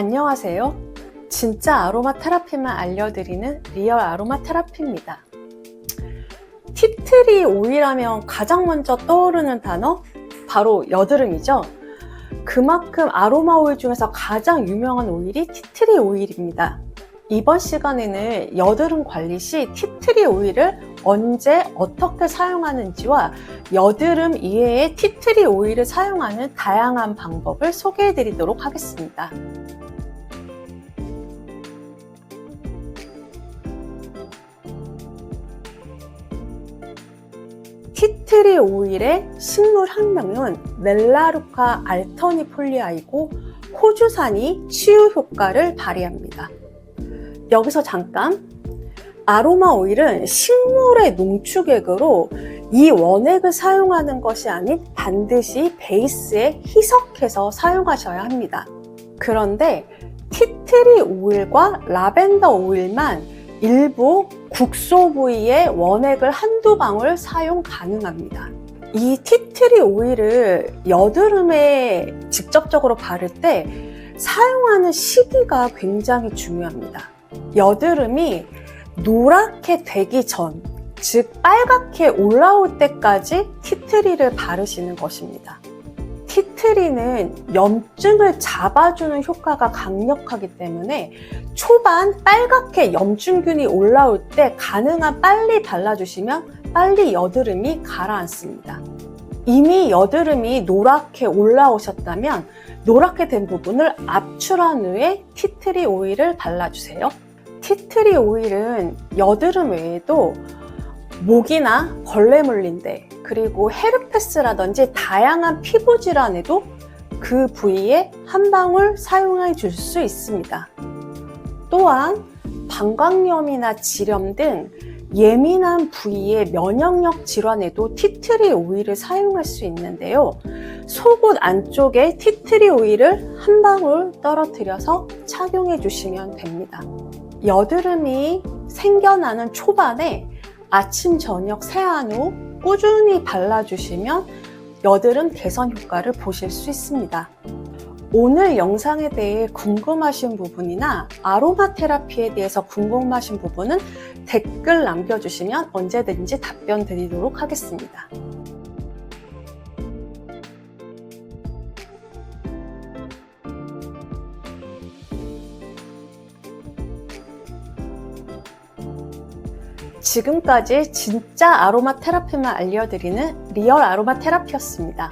안녕하세요. 진짜 아로마 테라피만 알려드리는 리얼 아로마 테라피입니다. 티트리 오일하면 가장 먼저 떠오르는 단어? 바로 여드름이죠. 그만큼 아로마 오일 중에서 가장 유명한 오일이 티트리 오일입니다. 이번 시간에는 여드름 관리 시 티트리 오일을 언제 어떻게 사용하는지와 여드름 이외에 티트리 오일을 사용하는 다양한 방법을 소개해 드리도록 하겠습니다. 티트리 오일의 식물 학명은 멜라루카 알터니폴리아이고 호주산이 치유 효과를 발휘합니다. 여기서 잠깐 아로마 오일은 식물의 농축액으로 이 원액을 사용하는 것이 아닌 반드시 베이스에 희석해서 사용하셔야 합니다. 그런데 티트리 오일과 라벤더 오일만 일부 국소 부위의 원액을 한두 방울 사용 가능합니다. 이 티트리 오일을 여드름에 직접적으로 바를 때 사용하는 시기가 굉장히 중요합니다. 여드름이 노랗게 되기 전, 즉 빨갛게 올라올 때까지 티트리를 바르시는 것입니다. 티트리는 염증을 잡아주는 효과가 강력하기 때문에 초반 빨갛게 염증균이 올라올 때 가능한 빨리 발라주시면 빨리 여드름이 가라앉습니다. 이미 여드름이 노랗게 올라오셨다면 노랗게 된 부분을 압출한 후에 티트리 오일을 발라주세요. 티트리 오일은 여드름 외에도 목이나 벌레 물린데 그리고 헤르페스라든지 다양한 피부 질환에도 그 부위에 한 방울 사용해 줄 수 있습니다. 또한 방광염이나 지렴 등 예민한 부위의 면역력 질환에도 티트리 오일을 사용할 수 있는데요. 속옷 안쪽에 티트리 오일을 한 방울 떨어뜨려서 착용해 주시면 됩니다. 여드름이 생겨나는 초반에 아침, 저녁 세안 후 꾸준히 발라주시면 여드름 개선 효과를 보실 수 있습니다. 오늘 영상에 대해 궁금하신 부분이나 아로마 테라피에 대해서 궁금하신 부분은 댓글 남겨주시면 언제든지 답변 드리도록 하겠습니다. 지금까지 진짜 아로마 테라피만 알려드리는 리얼 아로마 테라피였습니다.